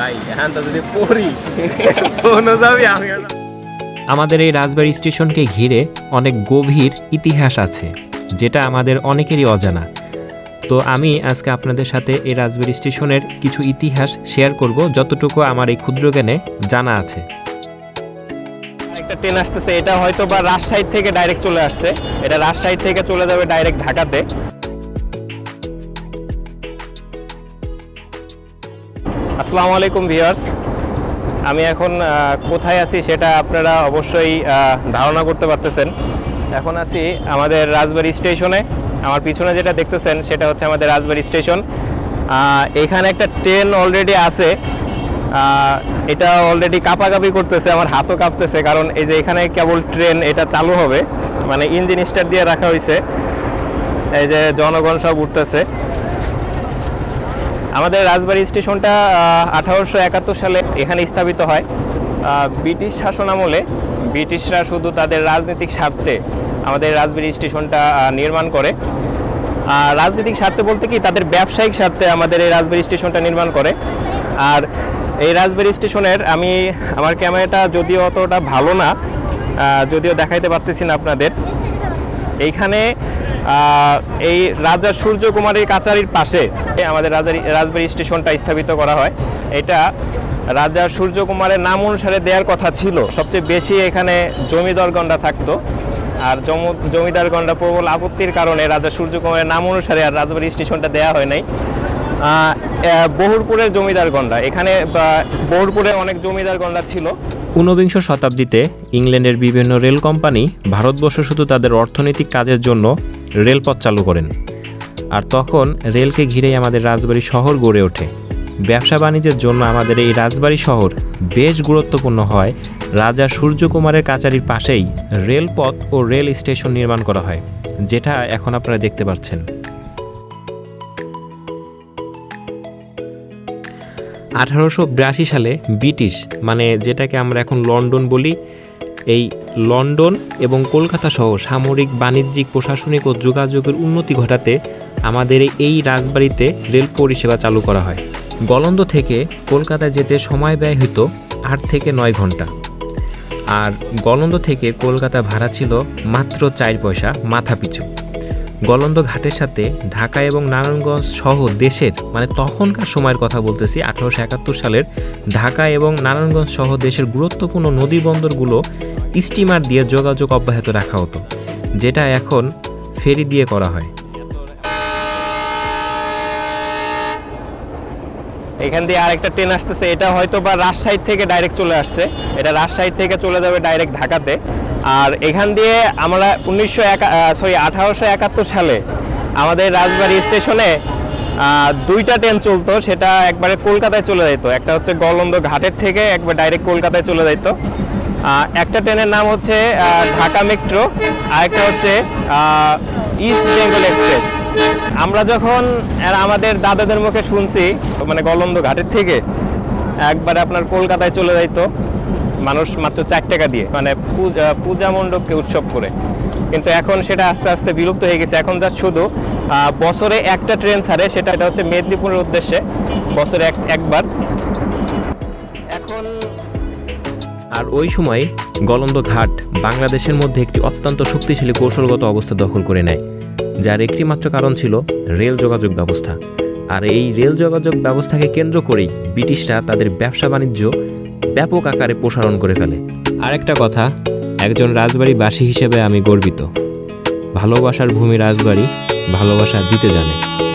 ভাই এখন তো যদি পড়ি ফোনও যাবি আমি আমাদের এই রাজবাড়ি স্টেশনকে ঘিরে অনেক গভীর ইতিহাস আছে যেটা আমাদের অনেকেরই অজানা। তো আমি আজকে আপনাদের সাথে এই রাজবাড়ি স্টেশনের কিছু ইতিহাস শেয়ার করব যতটুকু আমার এই ক্ষুদ্র জ্ঞানে জানা আছে। একটা ট্রেন আসতেছে এটা হয়তো বা রাজশাহী থেকে ডাইরেক্ট চলে আসছে এটা রাজশাহী থেকে চলে যাবে ডাইরেক্ট ঢাকাতে। আসসালামু আলাইকুম ভিউয়ার্স। আমি এখন কোথায় আছি সেটা আপনারা অবশ্যই ধারণা করতে পারতেছেন। এখন আছি আমাদের রাজবাড়ি স্টেশনে। আমার পিছনে যেটা দেখতেছেন সেটা হচ্ছে আমাদের রাজবাড়ি স্টেশন। এখানে একটা ট্রেন অলরেডি আছে। এটা অলরেডি কাঁপাকাপি করতেছে, আমার হাতও কাঁপতেছে, কারণ এই যে এখানে কেবল ট্রেন, এটা চালু হবে। মানে ইঞ্জিন স্টার্ট দিয়ে রাখা হয়েছে এই যে জনগণ সব উঠতেছে। আমাদের রাজবাড়ি স্টেশনটা আঠারোশো একাত্তর সালে এখানে স্থাপিত হয়। ব্রিটিশ শাসনামলে ব্রিটিশরা শুধু তাদের রাজনৈতিক স্বার্থে আমাদের রাজবাড়ি স্টেশনটা নির্মাণ করে। আর রাজনৈতিক স্বার্থে বলতে কি, তাদের ব্যবসায়িক স্বার্থে আমাদের এই রাজবাড়ি স্টেশনটা নির্মাণ করে। আর এই রাজবাড়ি স্টেশনের আমি, আমার ক্যামেরাটা যদিও অতটা ভালো না যদিও দেখাইতে পারতেছি না আপনাদের। এইখানে এই রাজা সূর্যকুমারের কাচারির পাশে আমাদের রাজারি রাজবাড়ি স্টেশনটা স্থাপিত করা হয়। এটা রাজা সূর্যকুমারের নাম অনুসারে দেওয়ার কথা ছিল। সবচেয়ে বেশি এখানে জমিদারগণরা থাকতো। আর জম- জমিদারগণরা প্রবল আপত্তির কারণে রাজা সূর্যকুমারের নাম অনুসারে আর রাজবাড়ি স্টেশনটা দেওয়া হয় নাই। বহুরপুরের জমিদারগণরা এখানে বহুরপুরে অনেক জমিদারগণরা ছিল। ঊনবিংশ শতাব্দীতে ইংল্যান্ডের বিভিন্ন রেল কোম্পানি ভারতবর্ষ শুধু তাদের অর্থনৈতিক কাজের জন্য রেলপথ চালু করেন। আর তখন রেলকে ঘিরেই আমাদের রাজবাড়ি শহর গড়ে ওঠে। ব্যবসা বাণিজ্যের জন্য আমাদের এই রাজবাড়ি শহর বেশ গুরুত্বপূর্ণ হয়। রাজা সূর্যকুমারের কাচারির পাশেই রেলপথ ও রেল স্টেশন নির্মাণ করা হয়, যেটা এখন আপনারা দেখতে পাচ্ছেন। আঠারোশো বিরাশি সালে ব্রিটিশ মানে যেটাকে আমরা এখন লন্ডন বলি, এই লন্ডন এবং কলকাতা সহ সামরিক বাণিজ্যিক, প্রশাসনিক ও যোগাযোগের উন্নতি ঘটাতে আমাদের এই রাজবাড়িতে রেল পরিষেবা চালু করা হয়। গলন্দ থেকে কলকাতায় যেতে সময় ব্যয় হতো আট থেকে নয় ঘণ্টা। আর গলন্দ থেকে কলকাতা ভাড়া ছিল মাত্র চার পয়সা মাথা পিছু গলন্দ ঘাটের সাথে ঢাকা এবং নারায়ণগঞ্জ সহ দেশের মানে তখনকার সময়ের কথা বলতেছি, আঠারোশো একাত্তর সালের ঢাকা এবং নারায়ণগঞ্জ সহ দেশের গুরুত্বপূর্ণ নদী বন্দরগুলো স্টিমার দিয়ে যোগাযোগ অব্যাহত রাখা হতো, যেটা এখন ফেরি দিয়ে করা হয়। এখান দিয়ে আরেকটা ট্রেন আসতেছে, এটা হয়তো বা রাজশাহী থেকে ডাইরেক্ট চলে আসছে, এটা রাজশাহী থেকে চলে যাবে ডাইরেক্ট ঢাকাতে। আর এখান দিয়ে আমরা উনিশশো সরি আঠারোশো একাত্তর সালে আমাদের রাজবাড়ি স্টেশনে দুইটা ট্রেন চলতো, সেটা একবারে কলকাতায় চলে যেত একটা হচ্ছে গলন্দ ঘাটের থেকে, একবার ডাইরেক্ট কলকাতায় চলে যেত একটা ট্রেনের নাম হচ্ছে ঢাকা মেট্রো আর একটা হচ্ছে ইস্ট বেঙ্গল এক্সপ্রেস আমরা যখন আমাদের দাদাদের মুখে শুনছি মানে গলন্দ ঘাটের থেকে, একবারে আপনার কলকাতায় চলে যাইতো। মানুষ মাত্র চার টাকা দিয়ে মানে পূজা পূজা মণ্ডপকে উৎসব করে। কিন্তু এখন সেটা আস্তে আস্তে বিলুপ্ত হয়ে গেছে। এখন যা শুধু বছরে একটা ট্রেন ছাড়ে সেটা এটা হচ্ছে মেদিনীপুরের উদ্দেশ্যে বছরে এক একবার। এখন আর ওই সময় গলন্দ ঘাট বাংলাদেশের মধ্যে একটি অত্যন্ত শক্তিশালী কৌশলগত অবস্থা দখল করে নেয় যার একটি মাত্র কারণ ছিল রেল যোগাযোগ ব্যবস্থা। আর এই রেল যোগাযোগ ব্যবস্থাকে কেন্দ্র করেই ব্রিটিশরা তাদের ব্যবসা বাণিজ্য ব্যাপক আকারে প্রসারণ করে ফেলে। আরেকটা কথা, একজন রাজবাড়িবাসী হিসেবে আমি গর্বিত। ভালোবাসার ভূমি রাজবাড়ি ভালোবাসা দিতে জানে।